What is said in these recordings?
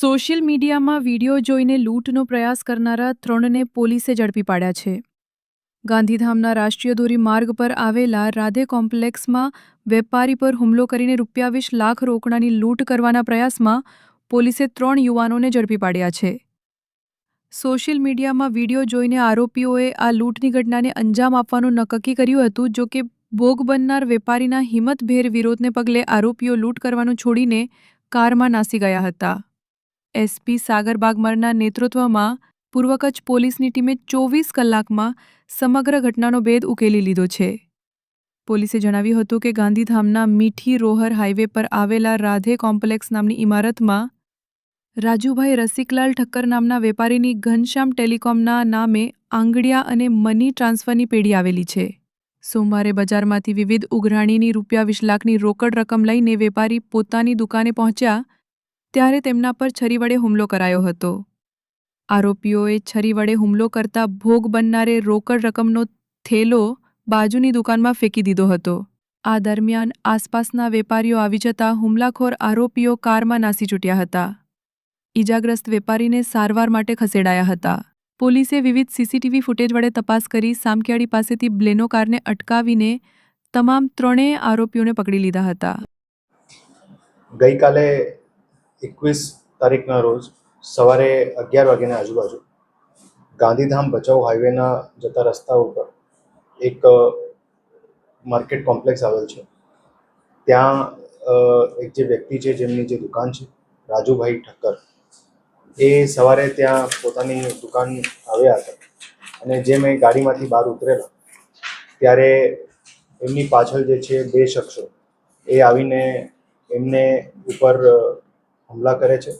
Social મીડિયામાં video જોઈને લૂંટનો પ્રયાસ કરનારા ત્રણને પોલીસે ઝડપી પાડ્યા છે. ગાંધીધામના રાષ્ટ્રીય ધોરી માર્ગ પર આવેલા રાધે કોમ્પ્લેક્સમાં વેપારી પર હુમલો કરીને રૂપિયા વીસ લાખ રોકડાની લૂંટ કરવાના પ્રયાસમાં પોલીસે ત્રણ યુવાનોને ઝડપી પાડ્યા છે. સોશિયલ મીડિયામાં વીડિયો જોઈને આરોપીઓએ આ લૂંટની ઘટનાને અંજામ આપવાનું નક્કી કર્યું હતું, જો કે ભોગ બનનાર વેપારીના હિંમતભેર વિરોધને પગલે આરોપીઓ લૂંટ કરવાનું છોડીને કારમાં નાસી ગયા હતા. એસપી સાગર બાગમરના નેતૃત્વમાં પૂર્વ કચ્છ પોલીસની ટીમે ચોવીસ કલાકમાં સમગ્ર ઘટનાનો ભેદ ઉકેલી લીધો છે. પોલીસે જણાવ્યું હતું કે ગાંધીધામના મીઠી રોહર હાઈવે પર આવેલા રાધે કોમ્પ્લેક્સ નામની ઇમારતમાં રાજુભાઈ રસિકલાલ ઠક્કર નામના વેપારીની ઘનશ્યામ ટેલિકોમના નામે આંગડિયા અને મની ટ્રાન્સફરની પેઢી આવેલી છે. સોમવારે બજારમાંથી વિવિધ ઉઘરાણીની રૂપિયા વીસ લાખની રોકડ રકમ લઈને વેપારી પોતાની દુકાને પહોંચ્યા ત્યારે તેમના પર છરી વડે હુમલો કરાયો હતો. આરોપીઓએ છરી વડે હુમલો કરતા ભોગ બનનારે રોકડ રકમનો થેલો બાજુની દુકાનમાં ફેંકી દીધો હતો. આ દરમિયાન આસપાસના વેપારીઓ આવી જતા હુમલાખોર આરોપીઓ કારમાં નાસી છૂટ્યા હતા. ઈજાગ્રસ્ત વેપારીને સારવાર માટે ખસેડાયા હતા. પોલીસે વિવિધ સીસીટીવી ફૂટેજ વડે તપાસ કરી સામખિયાળી પાસેથી બ્લેનો કારને અટકાવીને તમામ ત્રણેય આરોપીઓને પકડી લીધા હતા. ગઈકાલે એકવીસ તારીખના રોજ સવારે અગિયાર વાગ્યાની આજુબાજુ ગાંધીધામ ભચાઉ હાઈવેના જતા રસ્તા ઉપર એક માર્કેટ કોમ્પ્લેક્સ આવેલ છે. ત્યાં એક જે વ્યક્તિ છે જેમની જે દુકાન છે, રાજુભાઈ ઠક્કર, એ સવારે ત્યાં પોતાની દુકાન આવ્યા હતા અને જે મેં ગાડીમાંથી બહાર ઉતરેલા ત્યારે એમની પાછળ જે છે બે શખ્સો એ આવીને એમને ઉપર હુમલા કરે છે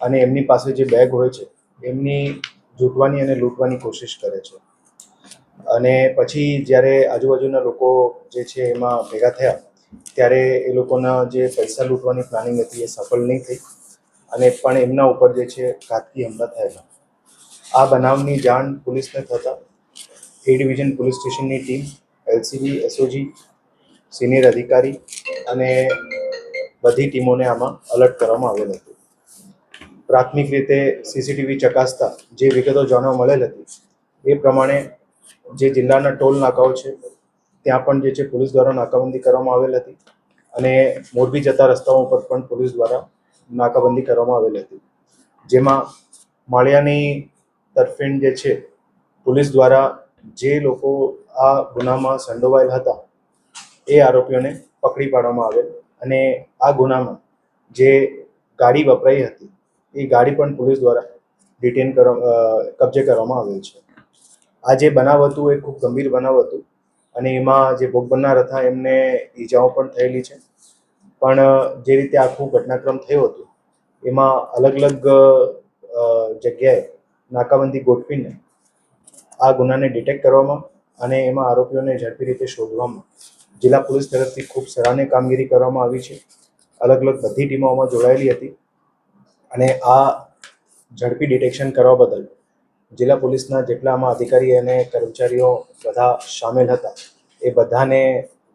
અને એમની પાસે જે બેગ હોય છે, એમની જૂટવાની અને લૂંટવાની કોશિશ કરે છે. અને પછી જ્યારે આજુબાજુના લોકો જે છે એમાં ભેગા થયા, ત્યારે એ લોકોના જે પૈસા લૂંટવાની પ્લાનિંગ હતી એ સફળ નહીં થઈ અને પણ એમના ઉપર જે છે ઘાતકી હુમલા થયેલા. આ બનાવની જાણ પોલીસને થતાં એ ડિવિઝન પોલીસ સ્ટેશનની ટીમ, એલસીબી, એસઓજી, સિનિયર અધિકારી અને બધી ટીમોને આમાં અલર્ટ કરવામાં આવેલ હતું. પ્રાથમિક રીતે સીસીટીવી ચકાસતા જે વિગતો જાણવા મળેલ હતી, એ પ્રમાણે જે જિલ્લાના ટોલ નાકાઓ છે, ત્યાં પણ જે છે પોલીસ દ્વારા નાકાબંધી કરવામાં આવેલ હતી અને મોરબી જતા રસ્તાઓ ઉપર પણ પોલીસ દ્વારા નાકાબંધી કરવામાં આવેલ હતી. જેમાં માળિયાની તરફેણ જે છે, પોલીસ દ્વારા જે લોકો આ ગુનામાં સંડોવાયેલ હતા, એ આરોપીઓને પકડી પાડવામાં આવેલ અને આ ગુનામાં જે ગાડી વપરાઈ હતી, એ ગાડી પણ પોલીસ દ્વારા ડિટેન કરવા કબજે કરવામાં આવેલ છે. આ જે બનાવ હતું, એ ખૂબ ગંભીર બનાવ હતું અને એમાં જે ભોગ બનનાર હતા, એમને ઈજાઓ પણ થયેલી છે. પણ જે રીતે આખું ઘટનાક્રમ થયો હતો, એમાં અલગ અલગ જગ્યાએ નાકાબંધી ગોઠવીને આ ગુનાને ડિટેક્ટ કરવામાં અને એમાં આરોપીઓને ઝડપી રીતે શોધવામાં જિલ્લા પોલીસ તરફથી ખૂબ સરાહનીય કામગીરી કરવામાં આવી છે. અલગ અલગ બધી ટીમો આમાં જોડાયેલી હતી અને આ ઝડપી ડિટેક્શન કરવા બદલ જિલ્લા પોલીસના જેટલા આમાં અધિકારી અને કર્મચારીઓ બધા સામેલ હતા, એ બધાને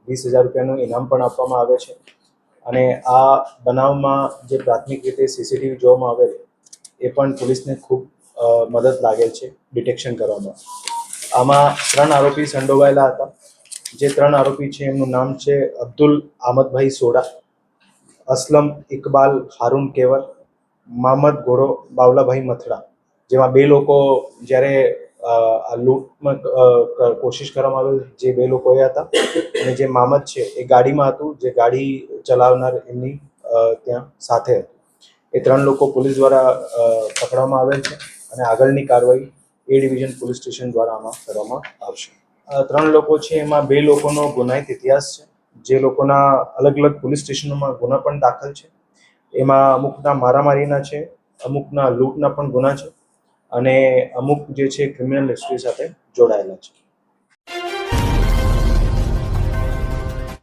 વીસ હજાર રૂપિયાનું ઇનામ પણ આપવામાં આવે છે. અને આ બનાવમાં જે પ્રાથમિક રીતે સીસીટીવી જોવામાં આવેલ એ પણ પોલીસને ખૂબ મદદ લાગેલ છે ડિટેક્શન કરવામાં. આમાં ત્રણ આરોપી સંડોવાયેલા હતા. જે ત્રણ આરોપી છે, એમનું નામ છે અબ્દુલ આમદભાઈ સોડા, અસલમ ઇકબાલ હારૂન કેવર, મામદ ગોરો બાવલાભાઈ મથડા, જેમાં બે લોકો જ્યારે લૂંટમાં કોશિશ કરવામાં આવેલ જે બે લોકો એ હતા અને જે મામદ છે, એ ગાડીમાં હતું, જે ગાડી ચલાવનાર એમની ત્યાં સાથે હતું. એ ત્રણ લોકો પોલીસ દ્વારા પકડવામાં આવેલ છે અને આગળની કાર્યવાહી એ ડિવિઝન પોલીસ સ્ટેશન દ્વારા આમાં કરવામાં આવશે. ત્રણ લોકો છે, એમાં બે લોકોનો ગુનાહિત ઇતિહાસ છે. જે લોકોના અલગ અલગ પોલીસ સ્ટેશનોમાં ગુના પણ દાખલ છે. એમાં અમુકના મારામારીના છે, અમુકના લૂંટના પણ ગુના છે અને અમુક જે છે, ક્રિમિનલ હિસ્ટ્રી સાથે જોડાયેલા છે.